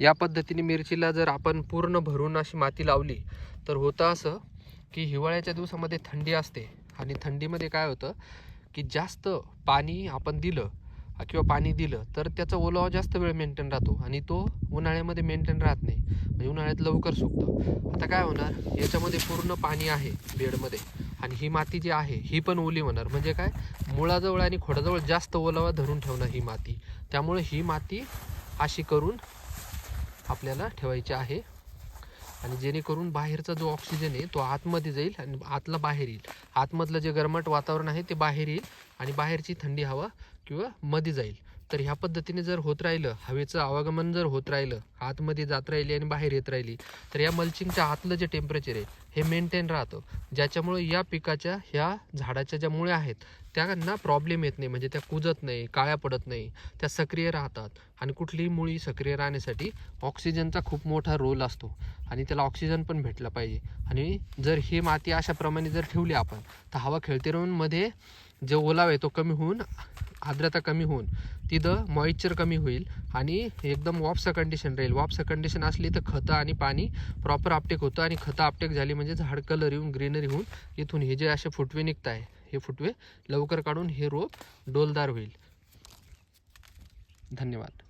या पद्धतीने मिरचीला जर आपण पूर्ण भरून अशी माती लावली तर होतं असं की हिवाळ्याच्या दिवसामध्ये थंडी असते. आणि थंडीमध्ये काय होतं की जास्त पाणी आपण दिलं किंवा पाणी दिलं तर त्याचा ओलावा जास्त वेळ मेंटेन राहतो. आणि तो उन्हाळ्यामध्ये मेंटेन राहत नाही. म्हणजे उन्हाळ्यात लवकर सुकतं. आता काय होणार? याच्यामध्ये पूर्ण पाणी आहे बेडमध्ये. आणि ही माती जी आहे ही पण ओली होणार. म्हणजे काय? मुळाजवळ आणि खोडाजवळ जास्त ओलावा धरून ठेवणार ही माती. त्यामुळे ही माती अशी करून आपल्याला ठेवायचे आहे. आणि जेणेकरून बाहेरचा जो ऑक्सिजन आहे तो आतमध्ये जाईल आणि आतला बाहेर येईल. आतमधलं जे गरमट वातावरण आहे ते बाहेर येईल आणि बाहेरची थंडी हवा किंवा मध्ये जाईल. तर ह्या पद्धतीने जर होत राहिलं हवेचं आवागमन जर होत राहिलं आतमध्ये जात राहिली आणि बाहेर येत राहिली तर या मल्चिंगच्या आतलं जे टेम्परेचर आहे हे मेंटेन राहतं. ज्याच्यामुळे या पिकाच्या ह्या झाडाच्या ज्या मुळ्या आहेत त्यांना प्रॉब्लेम येत नाही. म्हणजे त्या कुजत नाही काळ्या पडत नाही. त्या सक्रिय राहतात. आणि कुठलीही मुळी सक्रिय राहण्यासाठी ऑक्सिजनचा खूप मोठा रोल असतो. आणि त्याला ऑक्सिजन पण भेटला पाहिजे. आणि जर ही माती अशाप्रमाणे जर ठेवली आपण तर हवा खेळते राहून मध्ये जे आहे तो कमी होऊन आर्द्रता कमी होऊन तिथं मॉइश्चर कमी होईल. आणि एकदम वापसा कंडिशन राहील वापसा कंडिशन असली तर खतं आणि पाणी प्रॉपर आपटेक होतं आणि खतं आपटेक झाली म्हणजे झाड कलर येऊन ग्रीनरी होऊन इथून हे जे असे फुटवे निघत आहे हे फुटवे लवकर काढून हे रोप डोलदार होईल. धन्यवाद.